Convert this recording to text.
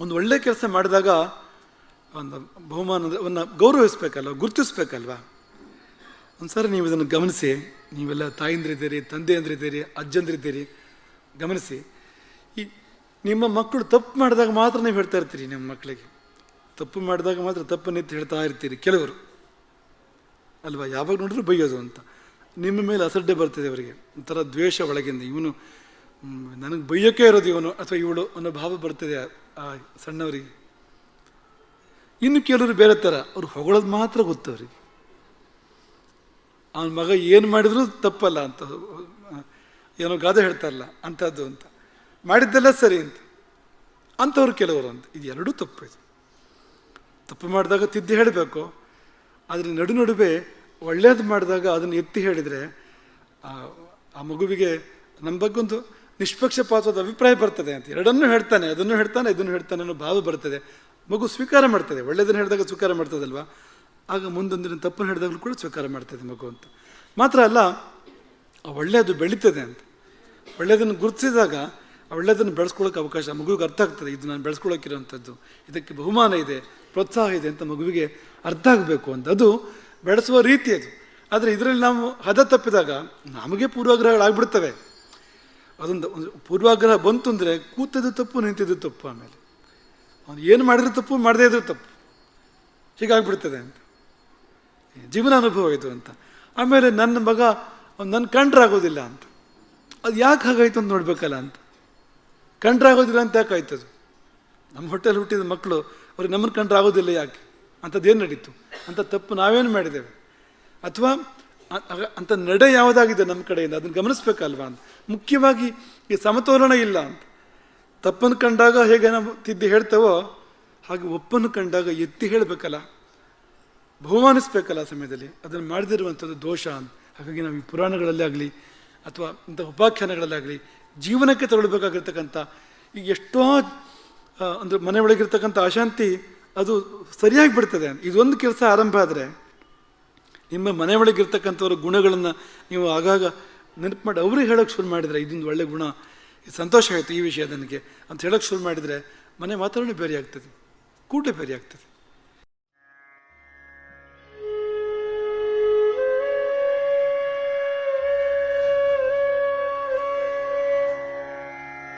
ಒಂದು ಒಳ್ಳೆ ಕೆಲಸ ಮಾಡಿದಾಗ ಒಂದು ಬಹುಮಾನವನ್ನು ಒಂದು ಗೌರವಿಸ್ಬೇಕಲ್ವ, ಗುರುತಿಸ್ಬೇಕಲ್ವ? ಸಾರಿ ನೀವು ಇದನ್ನು ಗಮನಿಸಿ, ನೀವೆಲ್ಲ ತಾಯಿಂದ್ರಿದ್ದೀರಿ, ತಂದೆಯಂದ್ರಿದ್ದೀರಿ, ಅಜ್ಜಂದ್ರಿದ್ದೀರಿ, ಗಮನಿಸಿ. ಈ ನಿಮ್ಮ ಮಕ್ಕಳು ತಪ್ಪು ಮಾಡಿದಾಗ ಮಾತ್ರ ನೀವು ಹೇಳ್ತಾ ಇರ್ತೀರಿ, ನಿಮ್ಮ ಮಕ್ಕಳಿಗೆ. ತಪ್ಪು ಮಾಡಿದಾಗ ಮಾತ್ರ ತಪ್ಪು ಎತ್ತಿ ಹೇಳ್ತಾ ಇರ್ತೀರಿ ಕೆಲವರು. ಅಲ್ವಾ? ಯಾವಾಗ ನೋಡಿದ್ರು ಬೈಯೋದು ಅಂತ. ನಿಮ್ಮ ಮೇಲೆ ಅಸಡ್ಡೆ ಬರ್ತದೆ ಅವರಿಗೆ. ಒಂಥರ ದ್ವೇಷ ಒಳಗಿಂದ. ಇವನು ನನಗೆ ಬೈಯೋಕೆ ಇರೋದು ಇವನು, ಅಥವಾ ಇವಳು ಅನ್ನೋ ಭಾವ ಬರ್ತದೆ. ಸಣ್ಣವರಿಗೆ. ಇನ್ನು ಕೆಲವರು ಬೇರೆ ಥರ, ಅವ್ರು ಹೊಗಳೋದು ಮಾತ್ರ ಗೊತ್ತು ಅವ್ರಿಗೆ ಅವನ ಮಗ ಏನು ಮಾಡಿದ್ರು ತಪ್ಪಲ್ಲ ಅಂತ, ಏನೋ ಗಾದೆ ಹೇಳ್ತಾರಲ್ಲ ಅಂಥದ್ದು ಅಂತ. ಮಾಡಿದ್ದೆಲ್ಲ ಸರಿ ಅಂತ. ಅಂಥವ್ರು ಕೆಲವರು ಅಂತ. ಇದು ಎರಡೂ ತಪ್ಪು ಇದು. ತಪ್ಪು ಮಾಡಿದಾಗ ತಿದ್ದು ಹೇಳಬೇಕು. ಆದರೆ ನಡು ನಡುವೆ ಒಳ್ಳೇದು ಮಾಡಿದಾಗ ಅದನ್ನು ಎತ್ತಿ ಹೇಳಿದರೆ, ಆ ಆ ಮಗುವಿಗೆ ನಮ್ಮ ಬಗ್ಗೆ ಒಂದು ನಿಷ್ಪಕ್ಷಪಾತವಾದ ಅಭಿಪ್ರಾಯ ಬರ್ತದೆ ಅಂತ. ಎರಡನ್ನೂ ಹೇಳ್ತಾನೆ, ಅದನ್ನು ಹೇಳ್ತಾನೆ, ಇದನ್ನು ಹೇಳ್ತಾನೆ ಅನ್ನೋ ಭಾವ ಬರ್ತದೆ. ಮಗು ಸ್ವೀಕಾರ ಮಾಡ್ತದೆ. ಒಳ್ಳೆಯದನ್ನು ಹೇಳಿದಾಗ ಸ್ವೀಕಾರ ಮಾಡ್ತದಲ್ವಾ? ಆಗ ಮುಂದೊಂದಿನ ತಪ್ಪನ್ನು ಹೇಳಿದಾಗಲೂ ಕೂಡ ಸ್ವೀಕಾರ ಮಾಡ್ತದೆ ಮಗು ಅಂತ. ಮಾತ್ರ ಅಲ್ಲ ಒಳ್ಳೆಯದು ಬೆಳೀತದೆ ಅಂತ. ಒಳ್ಳೆಯದನ್ನು ಗುರುತಿಸಿದಾಗ ಒಳ್ಳೆಯದನ್ನು ಬೆಳೆಸ್ಕೊಳ್ಳೋಕೆ ಅವಕಾಶ ಮಗುವಿಗೆ ಅರ್ಥ ಆಗ್ತದೆ. ಇದು ನಾನು ಬೆಳೆಸ್ಕೊಳ್ಳೋಕ್ಕಿರೋಂಥದ್ದು ಇದಕ್ಕೆ ಬಹುಮಾನ ಇದೆ, ಪ್ರೋತ್ಸಾಹ ಇದೆ ಅಂತ ಮಗುವಿಗೆ ಅರ್ಥ ಆಗಬೇಕು ಅಂತ. ಅದು ಬೆಳೆಸುವ ರೀತಿ ಅದು. ಆದರೆ ಇದರಲ್ಲಿ ನಾವು ಹದ ತಪ್ಪಿದಾಗ ನಮಗೆ ಪೂರ್ವಾಗ್ರಹಗಳಾಗ್ಬಿಡ್ತವೆ. ಅದೊಂದು ಪೂರ್ವಾಗ್ರಹ ಬಂತು ಅಂದರೆ ಕೂತದ್ದು ತಪ್ಪು, ನಿಂತಿದ್ದು ತಪ್ಪು ಆಮೇಲೆ. ಅವನು ಏನು ಮಾಡಿದ್ರು ತಪ್ಪು, ಮಾಡದೇ ಇದ್ರೂ ತಪ್ಪು. ಹೀಗಾಗ್ಬಿಡ್ತದೆ ಅಂತ. ಜೀವನ ಅನುಭವ ಇದು ಅಂತ. ಆಮೇಲೆ ನನ್ನ ಮಗ ನನ್ನ ಕಂಡ್ರಾಗೋದಿಲ್ಲ ಅಂತ. ಅದು ಯಾಕೆ ಹಾಗಾಯ್ತು ಅಂತ ನೋಡಬೇಕಲ್ಲ ಅಂತ. ಕಂಡ್ರಾಗೋದಿಲ್ಲ ಅಂತ ಯಾಕೆ ಅದು ನಮ್ಮ ಹೋಟೆಲ್ ಹುಟ್ಟಿದ ಮಕ್ಕಳು ಅವ್ರಿಗೆ ನಮ್ಮನ್ನು ಕಂಡ್ರಾಗೋದಿಲ್ಲ ಯಾಕೆ? ಅಂಥದ್ದೇನು ನಡೀತು? ಅಂತ ತಪ್ಪು ನಾವೇನು ಮಾಡಿದ್ದೇವೆ? ಅಥವಾ ಅಂಥ ನಡೆ ಯಾವುದಾಗಿದೆ ನಮ್ಮ ಕಡೆಯಿಂದ? ಅದನ್ನು ಗಮನಿಸ್ಬೇಕಲ್ವಾ ಅಂತ. ಮುಖ್ಯವಾಗಿ ಈ ಸಮತೋಲನ ಇಲ್ಲ ಅಂತ. ತಪ್ಪನ್ನು ಕಂಡಾಗ ಹೇಗೆ ನಾವು ತಿದ್ದಿ ಹೇಳ್ತೇವೋ ಹಾಗೆ ಒಪ್ಪನ್ನು ಕಂಡಾಗ ಎತ್ತಿ ಹೇಳಬೇಕಲ್ಲ. ಬಹುಮಾನಿಸ್ಬೇಕಲ್ಲ ಸಮಯದಲ್ಲಿ. ಅದನ್ನು ಮಾಡದಿರುವಂಥದ್ದು ದೋಷ ಅಂತ. ಹಾಗಾಗಿ ನಾವು ಈ ಪುರಾಣಗಳಲ್ಲಿ ಆಗಲಿ ಅಥವಾ ಇಂಥ ಉಪಾಖ್ಯಾನಗಳಲ್ಲಾಗಲಿ ಜೀವನಕ್ಕೆ ತಗೊಳ್ಬೇಕಾಗಿರ್ತಕ್ಕಂಥ ಈಗ ಎಷ್ಟೋ ಅಂದರೆ ಅಂದ್ರೆ ಮನೆ ಒಳಗಿರ್ತಕ್ಕಂಥ ಅಶಾಂತಿ ಅದು ಸರಿಯಾಗಿ ಬಿಡ್ತದೆ ಇದೊಂದು ಕೆಲಸ ಆರಂಭ ಆದರೆ ನಿಮ್ಮ ಮನೆ ಒಳಗಿರ್ತಕ್ಕಂಥವ್ರ ಗುಣಗಳನ್ನು ನೀವು ಆಗಾಗ ನೆನಪು ಮಾಡಿ ಅವ್ರಿಗೆ ಹೇಳೋಕ್ಕೆ ಶುರು ಮಾಡಿದರೆ ಇದೊಂದು ಒಳ್ಳೆ ಗುಣ. ಸಂತೋಷ ಆಯಿತು ಈ ವಿಷಯ ನನಗೆ ಅಂತ ಹೇಳೋಕ್ಕೆ ಶುರು ಮಾಡಿದರೆ ಮನೆ ವಾತಾವರಣ ಬೇರೆ ಆಗ್ತದೆ ಕೂಟ ಬೇರೆ ಆಗ್ತದೆ.